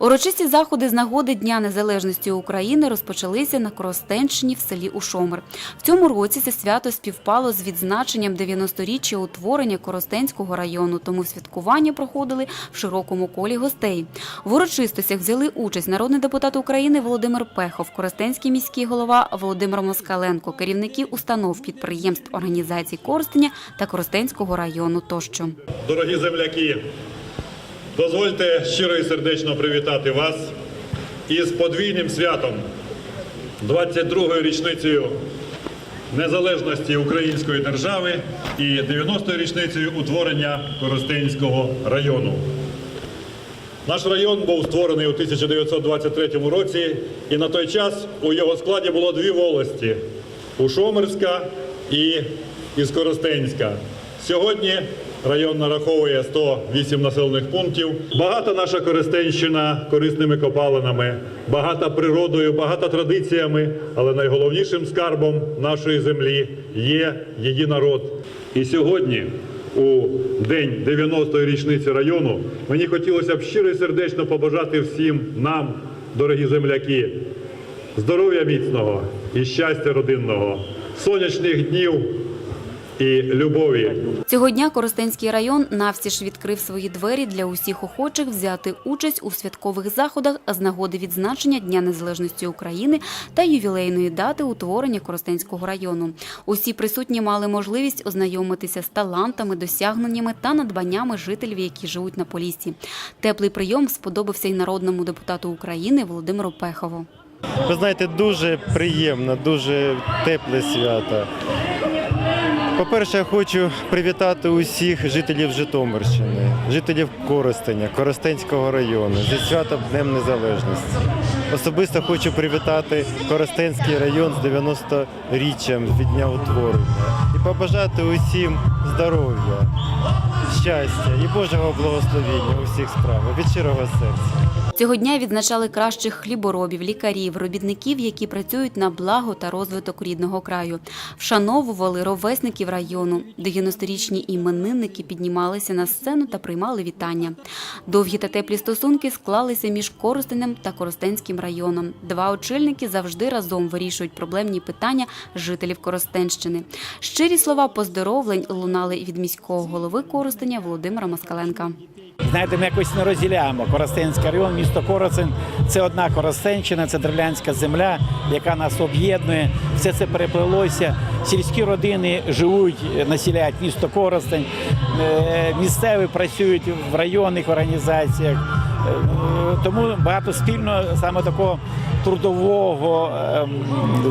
Урочисті заходи з нагоди Дня Незалежності України розпочалися на Коростенщині в селі Ушомер. В цьому році це свято співпало з відзначенням 90-річчя утворення Коростенського району, тому святкування проходили в широкому колі гостей. В урочистостях взяли участь народний депутат України Володимир Пехов, Коростенський міський голова Володимир Москаленко, керівники установ, підприємств, організацій Коростеня та Коростенського району тощо. Дорогі земляки, дозвольте щиро і сердечно привітати вас із подвійним святом 22-ю річницею незалежності Української держави і 90-ю річницею утворення Коростенського району. Наш район був створений у 1923 році, і на той час у його складі було дві волості Ушомерська і Іскоростенська. Сьогодні район нараховує 108 населених пунктів. Багата наша Коростенщина корисними копалинами, багата природою, багата традиціями, але найголовнішим скарбом нашої землі є її народ. І сьогодні, у день 90-ї річниці району, мені хотілося б щиро і сердечно побажати всім нам, дорогі земляки, здоров'я міцного і щастя родинного, сонячних днів і любові. Цього дня Коростенський район навстіж відкрив свої двері для усіх охочих взяти участь у святкових заходах з нагоди відзначення Дня Незалежності України та ювілейної дати утворення Коростенського району. Усі присутні мали можливість ознайомитися з талантами, досягненнями та надбаннями жителів, які живуть на Поліссі. Теплий прийом сподобався й народному депутату України Володимиру Пехову. Ви знаєте, дуже приємно, дуже тепле свято. По-перше, я хочу привітати усіх жителів Житомирщини, жителів Коростеня, Коростенського району зі святом Днем Незалежності. Особисто хочу привітати Коростенський район з 90-річчям від дня утворення і побажати усім здоров'я, щастя і Божого благословення у всіх справах від щирого серця. Цього дня відзначали кращих хліборобів, лікарів, робітників, які працюють на благо та розвиток рідного краю. Вшановували ровесників району. 90-річні іменинники піднімалися на сцену та приймали вітання. Довгі та теплі стосунки склалися між Коростенем та Коростенським районом. Два очільники завжди разом вирішують проблемні питання жителів Коростенщини. Щирі слова поздоровлень лунали від міського голови Коростеня Володимира Москаленка. Знаєте, ми якось не розділяємо. Коростенський район, місто Коростень – це одна Коростенщина, це древлянська земля, яка нас об'єднує. Все це переплилося. Сільські родини живуть, населяють місто Коростень. Е, Місцеві працюють в районних організаціях. Тому багато спільно саме такого трудового ем,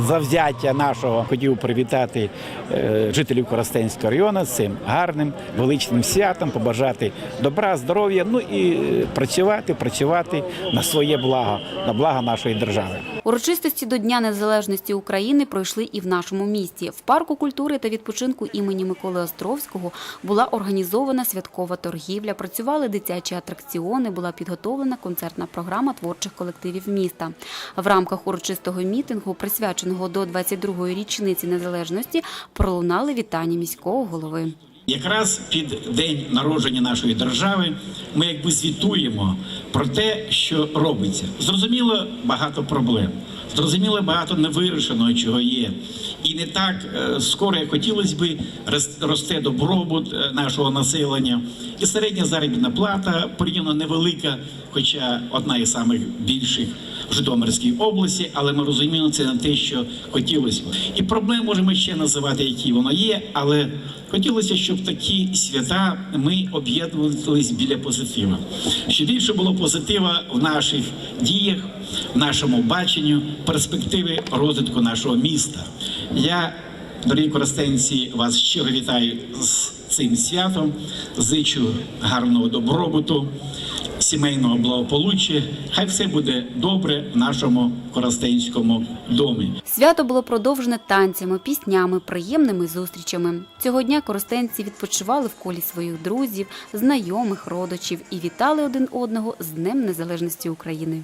завзяття нашого хотів привітати е, жителів Коростенського району з цим гарним величним святом, побажати добра, здоров'я, ну і е, працювати, працювати на своє благо, на благо нашої держави. Урочистості до Дня Незалежності України пройшли і в нашому місті. В парку культури та відпочинку імені Миколи Островського була організована святкова торгівля, працювали дитячі атракціони, була підготовлена концертна програма творчих колективів міста. В рамках урочистого мітингу, присвяченого до 22-ї річниці незалежності, пролунали вітання міського голови. Якраз під день народження нашої держави ми якби звітуємо про те, що робиться. Зрозуміло, багато проблем. Зрозуміло, багато невирішеного, чого є. І не так е, скоро, як хотілося би, рос- росте добробут е, нашого населення. І середня заробітна плата порівняно невелика, хоча одна із самих більших в Житомирській області, але ми розуміємо, це не те, що хотілося. І проблем можемо ще називати, які воно є, але хотілося, щоб такі свята ми об'єднувалися біля позитива. Щоб більше було позитива в наших діях, в нашому баченню, перспективи розвитку нашого міста. Я, дорогі користенці, вас щиро вітаю з цим святом. Зичу гарного добробуту сімейного благополуччя. Хай все буде добре в нашому коростенському домі. Свято було продовжене танцями, піснями, приємними зустрічами. Цього дня коростенці відпочивали в колі своїх друзів, знайомих, родичів і вітали один одного з Днем Незалежності України.